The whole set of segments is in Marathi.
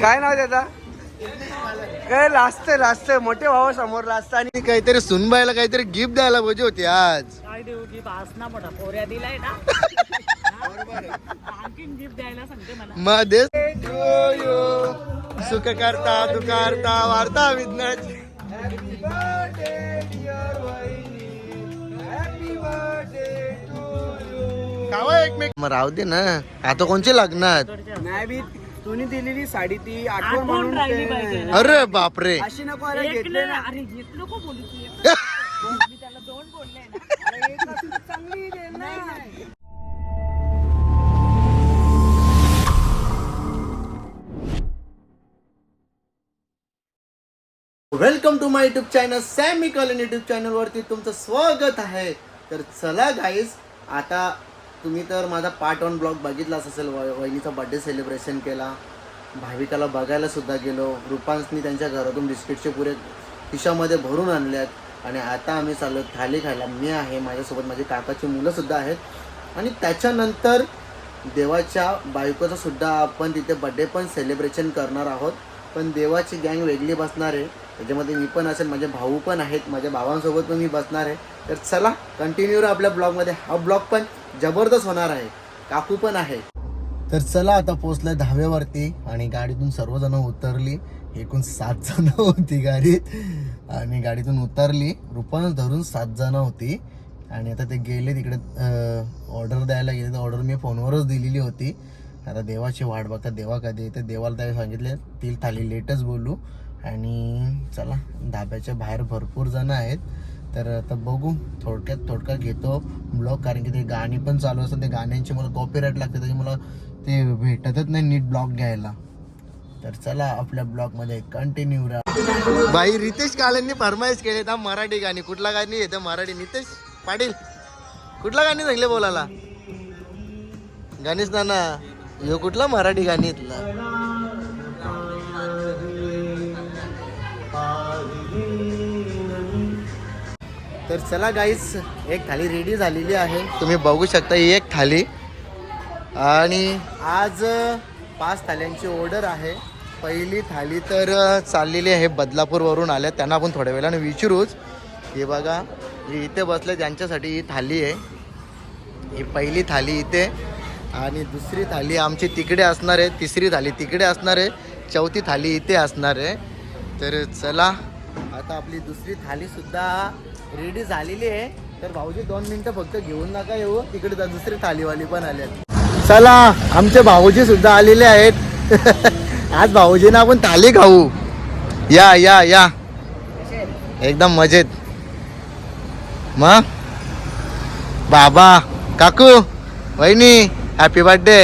काय नाव त्याचा? काय लास्ट लास्ट मोठे भाऊ समोर लास्ट आणि काहीतरी सुनबाईला काहीतरी गिफ्ट द्यायला पाहिजे होती आज. काय देऊ गिफ्ट आज ना मोठा पोऱ्या दिलाय ना. आणखीन गिफ्ट द्यायला सांगते मला. मध्ये सुख करता दुकारता वार्ता विज्ञाची कावा एकमेक मग राहू दे ना. आता कोणचे लग्नात? नाही बी तुम्ही दिलेली साडी ती आठवण आठवण म्हणून राहिली ते- पाहिजे ना. अरे बापरे. अशी नको अरे घेतले अरे एक नको बोलू तू एक. मी त्याला दोन बोलले ना. अरे एक असली चांगली दे ना welcome to my YouTube channel Sammy कॉलन युट्यूब चॅनलवरती तुमचं स्वागत आहे. तर चला गाईज आता तुम्ही तर माझा पार्ट वन ब्लॉग बघितलाच असेल. वहिनीचा बर्थडे सेलिब्रेशन केला. भाविकाला बघायला सुद्धा गेलो. रुपांसनी त्यांच्या घरातून बिस्किटचे पुरे खिशामध्ये भरून आणल्यात आणि आता आम्ही चाललो थाली खायला. मी आहे माझ्यासोबत माझी काकाची मुलंसुद्धा आहेत. आणि त्याच्यानंतर देवाच्या बायकोचा सुद्धा आपण तिथे बड्डे पण सेलिब्रेशन करणार आहोत. पण देवाची गँग वेगळी बसणार आहे. त्याच्यामध्ये मी पण असेल माझे भाऊ पण आहेत माझ्या भावांसोबत पण मी बसणार आहे. तर चला कंटिन्यू आपल्या ब्लॉगमध्ये हा ब्लॉग पण जबरदस्त होणार आहे. काकू पण आहे. तर चला आता पोचलं दहाव्यावरती आणि गाडीतून सर्वजण उतरली. एकूण सात जण होती गाडीत. आणि गाडीतून उतरली. रुपानं धरून सात जण होती. आणि आता ते गेले तिकडे ऑर्डर द्यायला गेले. तर ऑर्डर मी फोनवरच दिलेली होती. आता देवाची वाट बघता देवा कधी येते? देवाला त्यावेळी सांगितले ती थाली लेटच बोलू. आणि चला धाब्याच्या बाहेर भरपूर जण आहेत. तर आता बघू थोडक्यात थोडक्यात घेतो ब्लॉग कारण की ते गाणी पण चालू असतात. ते गाण्यांची मला कॉपीराईट लागते त्याची मला ते भेटतच नाही नीट ब्लॉग घ्यायला. तर चला आपल्या ब्लॉगमध्ये कंटिन्यू राहा बाई रितेश काळेंनी फरमाईश केले त्या मराठी गाणी. कुठला गाणी येतं मराठी नितेश पाटील. कुठला गाणी सांगले बोलायला? गणेश नाना ह्यो कुठला मराठी गाणी इथला तर चला गाईस एक थाली रेडी झालेली आहे. तुम्ही बघू शकता ही एक थाली. आणि आज पाच थाल्यांची ऑर्डर आहे. पहिली थाली तर चाललेली आहे बदलापूरवरून आल्या त्यांना आपण थोड्या वेळाने विचारूच. हे बघा हे इथे बसले त्यांच्यासाठी ही थाली आहे. ही पहिली थाली इथे. आणि दुसरी थाली आमची तिकडे असणार आहे. तिसरी थाली तिकडे असणार आहे. चौथी थाली इथे असणार आहे. तर चला आता आपली दुसरी थाली सुद्धा रेडी झालेली आहे. तर भाऊजी दोन मिनिटं फक्त घेऊन नका येऊ. तिकडे जा- दुसरी थालीवाली पण आल्यात. चला आमचे भाऊजी सुद्धा आलेले आहेत. आज भाऊजींना आपण थाली खाऊ. या या या. एकदम मजेत. मग बाबा काकू वहिनी हॅपी बर्थडे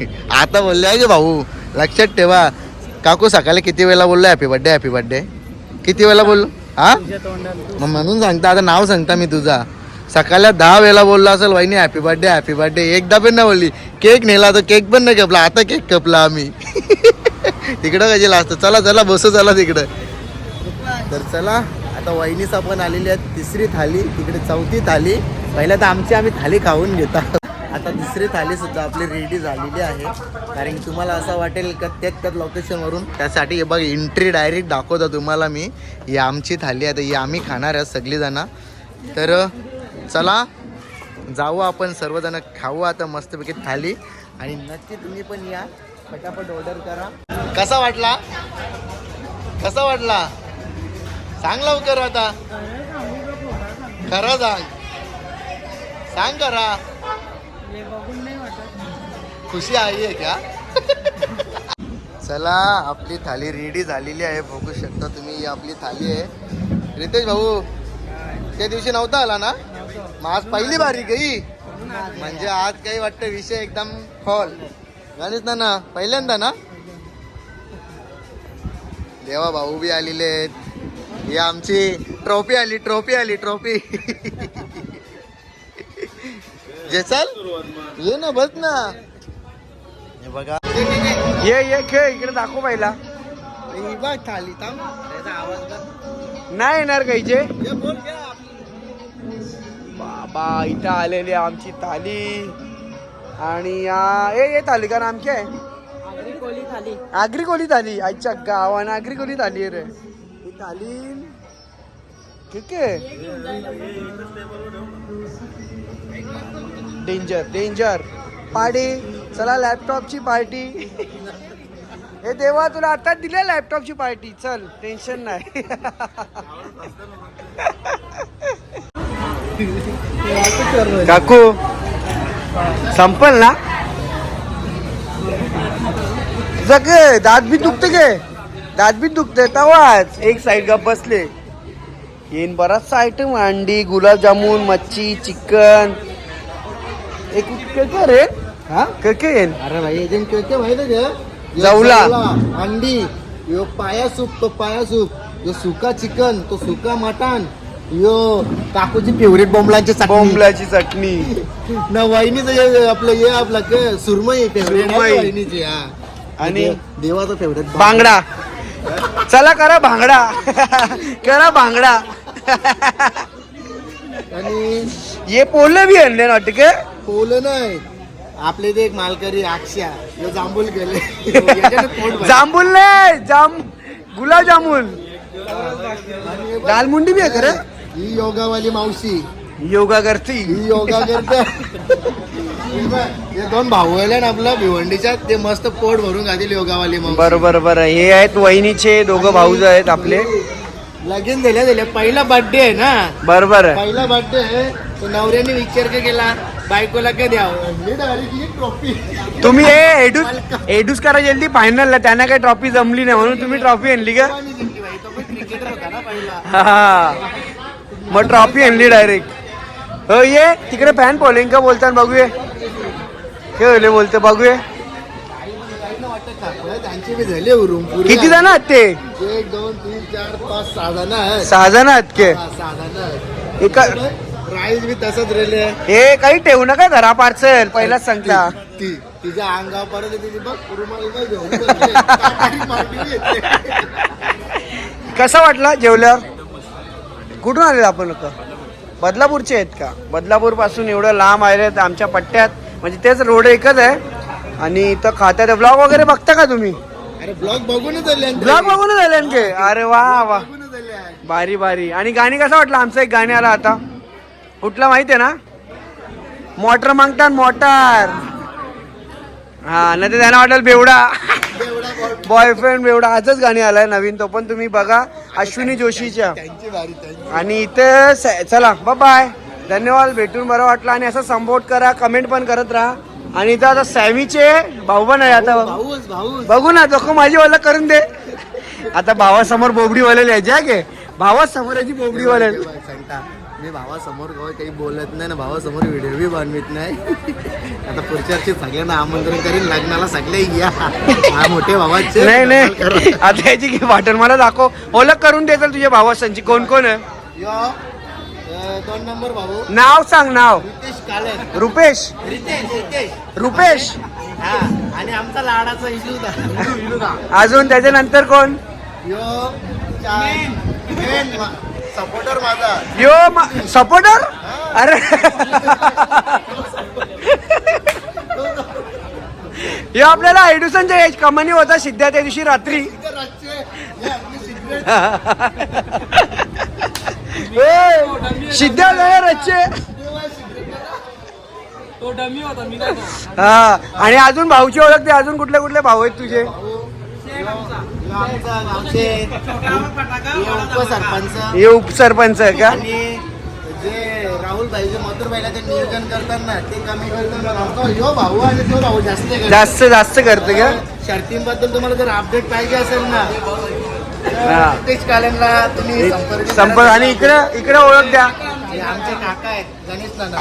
आता बोलले आहे की भाऊ लक्षात ठेवा. काकू सकाळी किती वेळेला बोललो हॅपी बर्थडे हॅपी बर्थडे किती वेळेला बोललो? हा? मग म्हणून सांगता आता नाव सांगता मी तुझा. सकाळी दहा वेळेला बोललो असेल वहिनी हॅपी बर्थडे हॅपी बर्थडे एकदा पण नाही बोलली. केक नेला तर केक पण नाही कपला आता केक कपला आम्ही. तिकडं कशाला असतं चला चला बसू चला तिकडं. तर चला आता वहिनीचा पण आलेली आहे तिसरी थाली तिकडे चौथी थाली. पहिल्या तर आमची आम्ही थाली खाऊन घेता. आता तिसरी थाली सुद्धा आपली रेडी झालेली आहे. कारण तुम्हाला असं वाटेल का त्यात त्यात लोकेशनवरून त्यासाठी बघ एंट्री डायरेक्ट दाखवतो तुम्हाला मी. ही आमची थाली आहे. तर ही आम्ही खाणार आहे सगळीजणं. तर चला जाऊ आपण सर्वजण. खाऊ आता मस्तपैकी थाली. आणि नक्की तुम्ही पण या. पटापट ऑर्डर करा. कसा वाटला? कसा वाटला? सांग लवकर आता. खरं सांग. सांग करा हे बघून नाही वाटत. खुशी आई आहे का? चला आपली थाली रेडी झालेली आहे बघू शकता तुम्ही ही आपली थाली आहे. रितेश भाऊ त्या दिवशी नव्हता आला ना? मग आज पहिली बारी गई म्हणजे आज काही वाटतं विषय एकदम फॉल गणेश ना ना पहिल्यांदा ना? देवा भाऊ बी आलेले आहेत. ही आमची ट्रॉफी आली ट्रॉफी आली ट्रॉफी जे चल ये ना बस ना. हे बघा. ये ये खेळ इकडे दाखव पहिला. ही बघ थाली थांब. त्याचा आवाज बघ. नाही येणार काहीचे बोल क्या बाबा इथं आलेली आमची थाली. आणि या ए ये थाली का नाम क्या है कोली थाली. आगरी कोली थाली. आजच्या गावानं आगरी कोली थाली आहे रे. ही थाली. ठीक आहे. डेंजर डेंजर पार्टी चला लॅपटॉपची पार्टी हे देवा तुला आता दिले लॅपटॉपची पार्टी चल टेन्शन नाही. काकू संपल ना? जग दात बी दुखते गे. दात बी दुखते तवाच. एक साइड का बसले. येईन बराचसा आयटम अंडी गुलाबजामुन मच्छी चिकन. एक के रे हा? के के येईन. अरे भाई एजंट केळके माहिती आहे का? जवला. अंडी यो पाया सूप तो पाया सूप. यो सुका चिकन तो सुका मटण यो काकूची फेवरेट बोंबलांची चटणी. बोंबलाची चटणी. ना वहिनीचं आपलं हे आपलं सुरमई फेवरेट. वहिनीची हा. आणि देव- देवाचं फेवरेट बांगडा चला करा भांगडा. करा भांगडा. आणि ये पोलं बी आणले ना के? पोलं नाही. आपले ते एक मालकरी अक्षा यो जांभूल गेले. जांभूल नाही जाम हे बघ, दालमुंडी बी आहे खरं? ही योगावाली मावशी. योगा करती. ही योगा करते. हे दोन भाऊ आले ना आपलं भिवंडीच्या ते मस्त पोट भरून घातील योगावाली मावशी. बरोबर बरं हे आहेत वहिनीचे दोघं भाऊज आहेत आपले. लगीन झाल्या झाल्या. पहिला बर्थडे आहे ना. बरोबर आहे. पहिला बर्थडे आहे. तर नवऱ्याने विचार केला? बायकोला ही ट्रॉफी तुम्ही हे एडूस एडूस करा जल्दी फायनलला त्यांना काही ट्रॉफी जमली नाही म्हणून तुम्ही ट्रॉफी आणली का? क्रिकेटर होता ना पहिला. हा मग ट्रॉफी आणली डायरेक्ट हो ये. तिकडे फॅन फॉलोइंग का बोलतात बघूया. काय होले बोलते बघूया. किती जण आहेत ते? एक दोन तीन चार पाच सहा जण आहेत. सहा जण आहेत के? हा, सहा जण आहेत. एका बी तसंच राहिले हे काही ठेवू नका धरा पार्सल पहिलाच सांगता. ती तिच्या तिची बघ रुमाल इथं घेऊन बसली. काटारी मारली येते. कसा वाटला जेवल्यावर? कुठून आले आपण लोक? बदलापूरचे आहेत का? बदलापूरपासून एवढं लांब आले आमच्या पट्ट्यात. म्हणजे तेच रोड एकच आहे. आणि इथं खात्यात ब्लॉग वगैरे बघता का तुम्ही? अरे ब्लॉग बघूनच आले आणि ब्लॉग बघून झाले आणखी? अरे वा वा. बघूनच आले आहे. भारी भारी. आणि गाणी कसं वाटलं आमचं एक गाणी आला आता. कुठलं माहिती आहे ना? मोटर मागतात मोटार. हा नाही तर त्यांना वाटेल बेवडा. बॉयफ्रेंड बेवडा. आजच गाणी आलाय नवीन तो पण तुम्ही बघा. अश्विनी जोशीच्या. आणि इथे चला बाय धन्यवाद भेटून बरं वाटलं. आणि असं सपोर्ट करा कमेंट पण करत राहा. आणि इथं आता सॅमीचे भाऊ पण आहे आता. भाऊच बघू ना तो माझी वाला करून दे. आता भावासमोर बोबडी वालेल यायची घे भावासमोर याची बोबडी वालेल सांगता. मी भावासमोर काही बोलत नाही ना भावासमोर व्हिडिओ बी बनवित नाही. आता पुढच्या वर्षी सगळ्यांना आमंत्रण करीन लग्नाला सगळे या. मोठे भावाचे. नाही नाही. आता याची की वाटण मला दाखव. ओळख करून देतात तुझ्या भावासांची कोण कोण आहे? दोन नंबर भाऊ. नाव सांग नाव. रितेश कालन रुपेश. रितेश रितेश. रुपेश. हा आणि आमचा लाडाचा इलूदा. अजून त्याच्यानंतर कोण? यो सपोर्टर माझा. यो सपोर्टर? अरे. यो आपल्याला आयडुसनच्या एज कमानी होता सिद्ध्या त्या दिवशी रात्री. हे सिद्ध्या लय रच्चे तो डमी होता मी नाही हा आणि अजून भाऊची ओळख दे अजून कुठले कुठले भाऊ आहेत तुझे? हे उपसरपंच हे उपसरपंच आहे का? जे राहुल भाई जे मथुर भाईला ते नियोजन करतात ना ते कमी करतात यो भाऊ आणि तो भाऊ जास्त. जास्त जास्त करते का? शर्तींबद्दल तुम्हाला जर अपडेट पाहिजे असेल ना. तेच कालनला तुम्ही संपर्क संपर्क आणि इकडे इकडे ओळख द्या. आमचे काका आहेत गणेश नाना.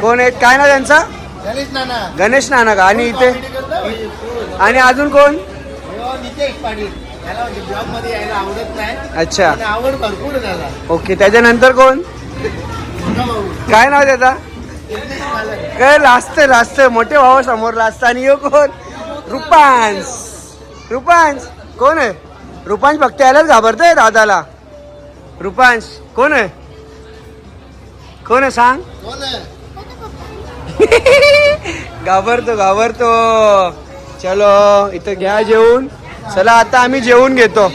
कोण आहेत? काय ना त्यांचा? गणेश नाना. गणेश नाना का? आणि इथे करतो. आणि अजून कोण? पाटील त्याला म्हणजे ब्लॉगमध्ये यायला आवडत नाही. अच्छा. पण आवड भरपूर झाला ओके त्याच्यानंतर कोण? मोठा भाऊ काय नाव त्याचा? काय लाजत लाजत मोठे भाऊ समोर लाजत आणि यो कोण? रुपांश. रुपांश कोण आहे? रुपांश भक्ती यायलाच घाबरतोय दादाला. रुपांश कोण आहे? कोण आहे सांग. कोण आहे? घाबरतो घाबरतो. चलो इथं घ्या जेवून. चला आता आम्ही जेवून घेतो.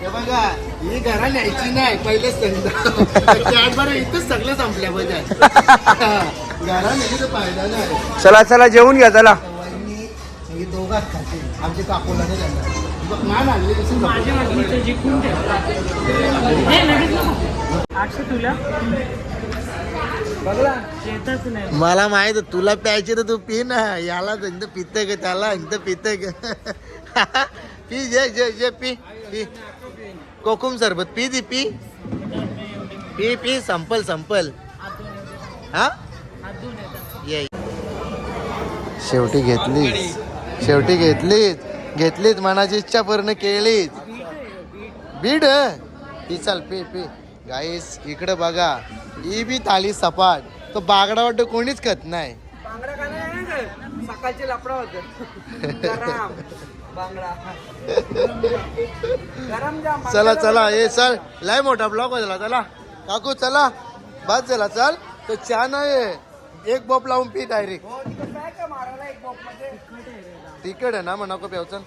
हे बघा ही घरा न्यायची नाही पहिलेच सांगतो बरं इथंच सगळं संपल्या पाहिजे घरा न्यायचं फायदा नाही. चला चला जेवून घ्या चला. दोघात आमचे नाही जाणार मान आणली माझ्या जिंकून. आठशे तुला. मला माहीत तुला प्यायचे तर तू पी ना. याला एकदा पिते ग त्याला एकदा पिते ग. पी जे जे जे पी पी. कोकुम सरबत पी दी पी. पी पी संपल संपल. हा? ये. शेवटी घेतलीच. शेवटी घेतलीच. घेतलीच मनाची इच्छा पूर्ण केलीच. बीड? ही चाल पी पी. गाईस इकडे बघा. ही बी थाली सपाट. तो बागडा वाटतं कोणीच खात नाही. सकाळचे लपडा होत. चला चला. हे चल. लय मोठा ब्लॉक झाला चला. काकू चला. बस झाला चल. तो चहा नाही एक बॉप लावून पी डायरेक्ट तिकड आहे ना मग नको प्याव चल.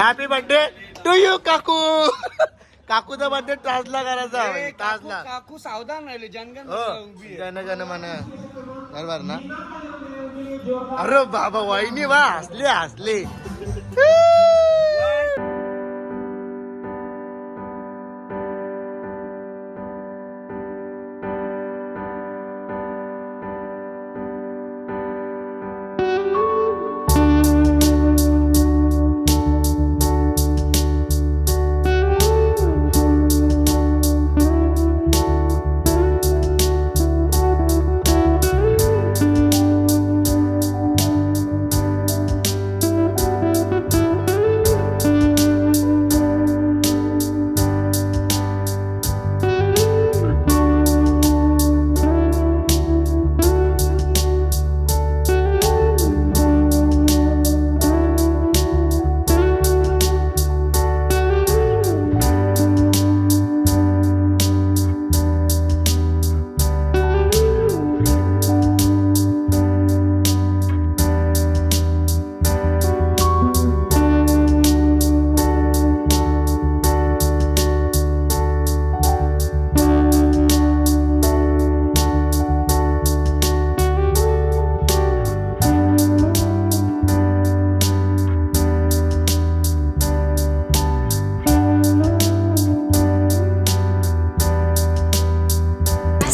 हॅपी बर्थडे टू यू काकू. काकूचा बर्थडे टाचला करायचा टाचला. काकू सावधान राहिले जनगण हो गण गण मन बरोबर ना? अरे बाबा वहिनी वा हसले हसले.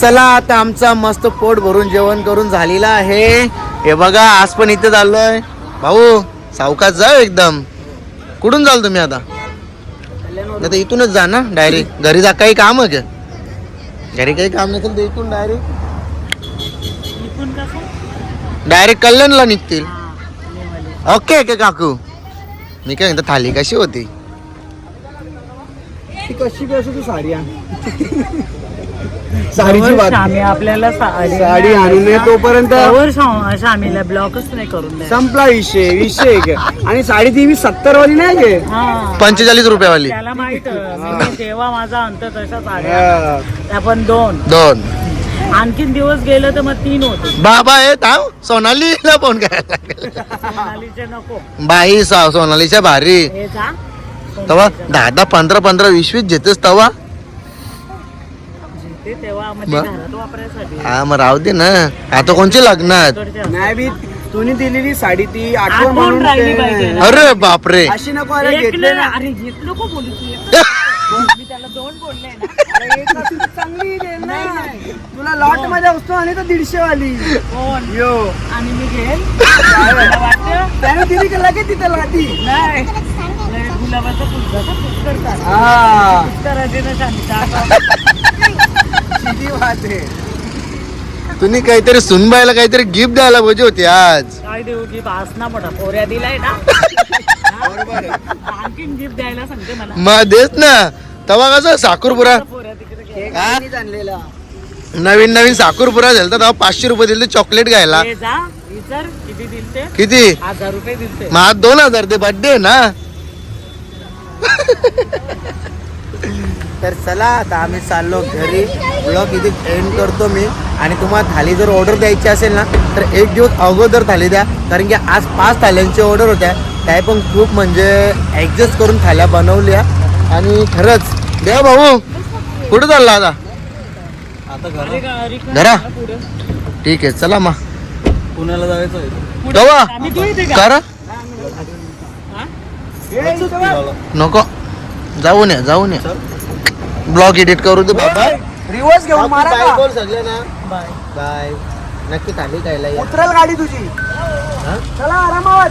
चला आता आमचा मस्त पोट भरून जेवण करून झालेला आहे. हे बघा आज पण इथे चाललोय. भाऊ सावकाश जाऊ एकदम. कुठून जाल तुम्ही आता? आता इथूनच जा ना डायरेक्ट घरी जा काही काम आहे का? घरी काही काम नसेल तर इथून डायरेक्ट डायरेक्ट कल्याणला निघतील. ओके ओके काकू. मी काय म्हणतो थाली कशी होती? कशी असो तू साडी साडीची बात शामी आपल्याला साडी साडी आणून नये तोपर्यंत. त्यावर शा- शामीला ब्लॉकच नाही करून संपला विषय विषय? आणि साडी ती सत्तर वाली नाही गे हा. पंचेचाळीस रुपयावाली. त्याला माहीत मी तेव्हा माझा अंत हा. त्या पण दोन. दोन. आणखीन दिवस गेलं तर मग तीन होते. बाबा हे? थांब सोनालीला फोन करायला लागेल. सोनालीचे नको. बाई सा- सोनालीच्या भारी. हे जा. तवा दहा दहा पंधरा पंधरा वीस वीस घेतेस तवा. ते तेव्हा? घरात वापरायसाठी. हा मग राहू दे ना. आता कोणची लग्नात. नाही बी तुम्ही दिलेली साडी ती आठवण आठवण म्हणून राहिली ते- पाहिजे ना. अरे बापरे. अशी नको अरे एक घेतले नाही, ना. अरे एक नको बोलू तू एक. मी त्याला दोन बोलले ना. अरे एक असली तर चांगली दे ना. तुला लॉटमध्ये असतो आणि तर दीडशे वाली कोण यो. आणि मी घेईल मला वाटतं त्याने दिली का लगेच तिथे लादी. नाही. गुलाबाचा फुल करतात. हा. करायचे ना शांती. किती वाद आहे. तुम्ही काहीतरी सुनबाईला काहीतरी गिफ्ट द्यायला पाहिजे होती आज. काय देऊ गिफ्ट मोठा पोऱ्या दिलाय ना. बरोबर. आणखीन गिफ्ट द्यायला सांगते मला. मग देत ना. तवा कसं साखरपुरा? पोऱ्या तिकडे घे. केक? आणलीच आणलेला. नवीन नवीन साखरपुरा झाला तर तेव्हा पाचशे रुपये दिले चॉकलेट घ्यायला. जा विचार किती दिलते? किती? हजार रुपये दिलते. मग आज दोन हजार ते बर्थडे ना. तर चला आता आम्ही चाललो घरी. ब्लॉग इथे एंड करतो मी. आणि तुम्हाला थाली जर ऑर्डर द्यायची असेल ना तर एक दिवस अगोदर थाली द्या. कारण की आज पाच थाल्यांची ऑर्डर होत्या. त्या पण खूप म्हणजे ॲडजस्ट करून थाल्या बनवल्या. आणि खरंच देवा भाऊ कुठं चालला आता? घरा. ठीक आहे चला मग. पुण्याला जायचं करा. नको. जाऊन या जाऊन या. ब्लॉग एडिट करू दे बाबा. रिवर्स घेऊन मारा बाय का? बोल सगळे ना. बाय. बाय. नक्की थाली खायला या. उतरेल गाडी तुझी. चला आरामात.